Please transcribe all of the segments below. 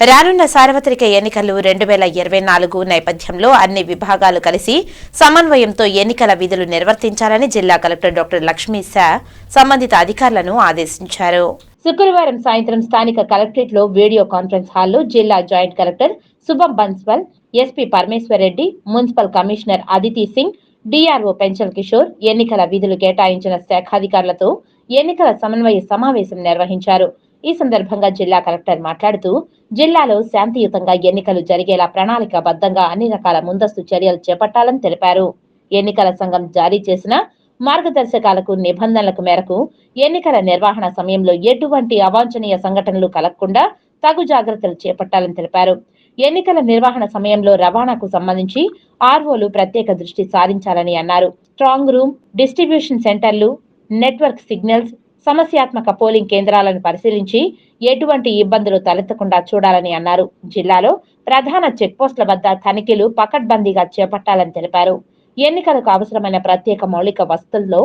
రానున్న సార్వత్రిక ఎన్నికలు రెండు వేల ఇరవై నాలుగు నేపథ్యంలో అన్ని విభాగాలు కలిసి సమన్వయంతో ఎన్నికల విధులు నిర్వర్తించాలని జిల్లా కలెక్టర్ డాక్టర్ లక్ష్మీ శా సంబంధిత అధికారులను ఆదేశించారు. శుక్రవారం సాయంత్రం స్థానిక కలెక్టరేట్లో వీడియో కాన్ఫరెన్స్ హాల్లో జిల్లా joint collector Shubham Banswal SP Parameshwar Reddy municipal commissioner Aditi Singh DRO Penchal Kishore ఎన్నికల విధులు కేటాయించిన శాఖాధికారులతో ఎన్నికల సమన్వయ సమావేశం నిర్వహించారు. ఈ సందర్భంగా జిల్లా కలెక్టర్ మాట్లాడుతూ జిల్లాలో శాంతియుతంగా ఎన్నికలు జరిగేలా ప్రణాళికాబద్ధంగా అన్ని రకాల ముందస్తు చర్యలు చేపట్టాలని తెలిపారు. ఎన్నికల సంఘం జారీ చేసిన మార్గదర్శకాలకు నిబంధనలకు మేరకు ఎన్నికల నిర్వహణ సమయంలో ఎటువంటి అవాంఛనీయ సంఘటనలు కలగకుండా తగు జాగ్రత్తలు చేపట్టాలని తెలిపారు. ఎన్నికల నిర్వహణ సమయంలో రవాణాకు సంబంధించి ఆర్ఓలు ప్రత్యేక దృష్టి సారించాలని అన్నారు. స్ట్రాంగ్ రూమ్ డిస్ట్రిబ్యూషన్ సెంటర్లు నెట్వర్క్ సిగ్నల్స్ సమస్యాత్మక పోలింగ్ కేంద్రాలను పరిశీలించి ఎటువంటి ఇబ్బందులు తలెత్తకుండా చూడాలని అన్నారు. జిల్లాలో ప్రధాన చెక్పోస్టుల వద్ద తనిఖీలు పకడ్బందీగా చేపట్టాలని తెలిపారు. ఎన్నికలకు అవసరమైన ప్రత్యేక మౌలిక వసతుల్లో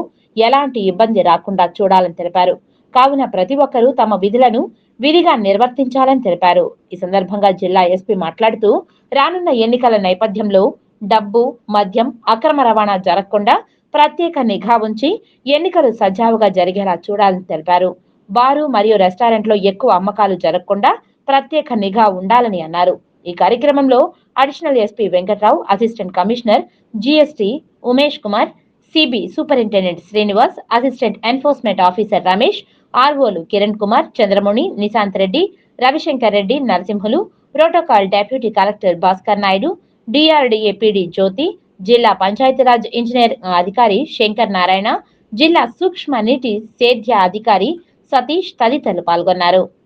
ఎలాంటి ఇబ్బంది రాకుండా చూడాలని తెలిపారు. కావున ప్రతి ఒక్కరూ తమ విధులను విధిగా నిర్వర్తించాలని తెలిపారు. ఈ సందర్భంగా జిల్లా ఎస్పీ మాట్లాడుతూ రానున్న ఎన్నికల నేపథ్యంలో డబ్బు మద్యం అక్రమ రవాణా జరగకుండా ప్రత్యేక నిఘా ఉంచి ఎన్నికలు సజావుగా జరిగేలా చూడాలని తెలిపారు. బారు మరియు రెస్టారెంట్లో ఎక్కువ అమ్మకాలు జరగకుండా ప్రత్యేక నిఘా ఉండాలని అన్నారు. ఈ కార్యక్రమంలో additional SP Venkatrao assistant commissioner GST Umesh Kumar CB superintendent Srinivas assistant enforcement officer Ramesh ఆర్ఓలు Kiran Kumar Chandramani Nishant Reddy Ravishankar Reddy Narasimhulu protocol deputy collector Bhaskar Naidu DRDA PD Jyothi జిల్లా Panchayati Raj engineer అధికారి శంకర్ నారాయణ జిల్లా సూక్ష్మ నీటి సేద్య అధికారి సతీష్ తదితరులు పాల్గొన్నారు